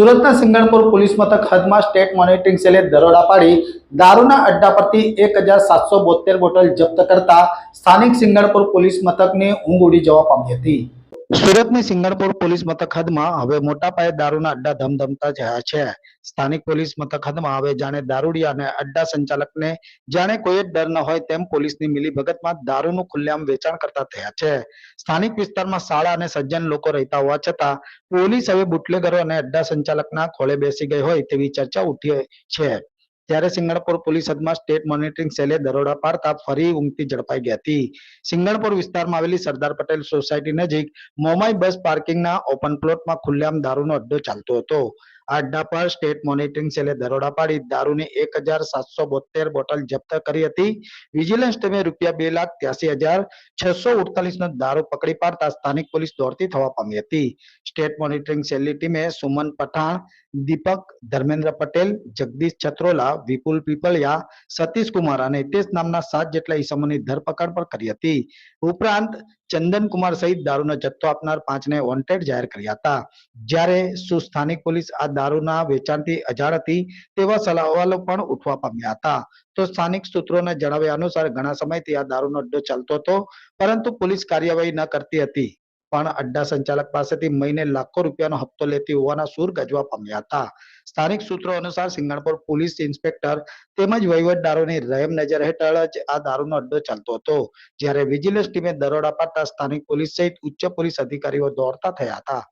સુરતના સિંગણપુર પોલીસ મથક હદમાં state monitoring સેલે દરોડા પાડી દારૂના અડ્ડા પરથી એક હજાર સાતસો બોતેર બોટલ જપ્ત કરતા સ્થાનિક સિંગણપુર પોલીસ મથકની ઊંઘ ઉડી જવા પામી હતી. સુરતની સિંગણપુર પોલીસ મથક હદમાં હવે મોટા પાયે દારૂના અડ્ડા ધમધમતા જયા છે. સ્થાનિક પોલીસ મથક હદમાં હવે જાણે દારૂડિયા અને અડ્ડા સંચાલકને જાણે કોઈ જ ડર ન હોય તેમ પોલીસની મિલીભગતમાં દારૂનું ખુલ્લેઆમ વેચાણ કરતા થયા છે. સ્થાનિક વિસ્તારમાં શાળા અને સજ્જન લોકો રહેતા હોવા છતાં પોલીસ હવે બુટલેગરો અને અડ્ડા સંચાલકના ખોળે બેસી ગઈ હોય તેવી ચર્ચા ઉઠી છે. ત્યારે સિંગણપુર પોલીસ હદમાં સ્ટેટ મોનિટરિંગ સેલે દરોડા પાડતા ફરી ઊંઘતી ઝડપાઈ ગઈ હતી. સિંગણપુર વિસ્તારમાં આવેલી સરદાર પટેલ સોસાયટી નજીક મોમાઈ બસ પાર્કિંગના ઓપન પ્લોટમાં ખુલ્લેઆમ દારૂનો અડ્ડો ચાલતો હતો. આ પર સ્ટેટ મોનિટરિંગ સેલે દરોડા પાડી દારૂની એક હજાર સાતસો બોતેર બોટલ જપ્ત કરી હતી. વિજિલન્સ ટીમે રૂપિયા બે લાખ ત્યાસી હજાર છસો નો દારૂ પકડી પાડતા સ્થાનિક પોલીસ દોડતી થવા પામી હતી. સ્ટેટ મોનિટરિંગ સેલની ટીમે સુમન પઠાણ, દીપક, ધર્મેન્દ્ર પટેલ, જગદીશ છત્રોલા, વિપુલ પીપળિયા સતીશ કુમાર અને હિતેશ નામના સાત જેટલા ઈસમોની ધરપકડ પણ કરી હતી. ઉપરાંત ચંદન કુમાર સહિત દારૂનો જથ્થો આપનાર પાંચને વોન્ટેડ જાહેર કર્યા હતા. જ્યારે શું સ્થાનિક પોલીસ આ દારૂના વેચાણથી અજાણ હતી તેવા સવાલો પણ ઉઠવા પામ્યા હતા. તો સ્થાનિક સૂત્રોના જણાવ્યા અનુસાર ઘણા સમયથી આ દારૂનો અડ્ડો ચાલતો હતો, પરંતુ પોલીસ કાર્યવાહી ન કરતી હતી. પણ અડ્ડા સંચાલક પાસેથી મહિને લાખો રૂપિયાનો હપ્તો લેતી હોવાના સૂર ગજવા પામ્યા હતા. સ્થાનિક સૂત્રો અનુસાર સિંગણપુર પોલીસ ઇન્સ્પેક્ટર તેમજ વહીવટદારોની રહેમ નજર હેઠળ જ આ દારૂનો અડ્ડો ચાલતો હતો, જ્યારે વિજિલન્સ ટીમે દરોડા પાડતા સ્થાનિક પોલીસ સહિત ઉચ્ચ પોલીસ અધિકારીઓ દોડતા થયા હતા.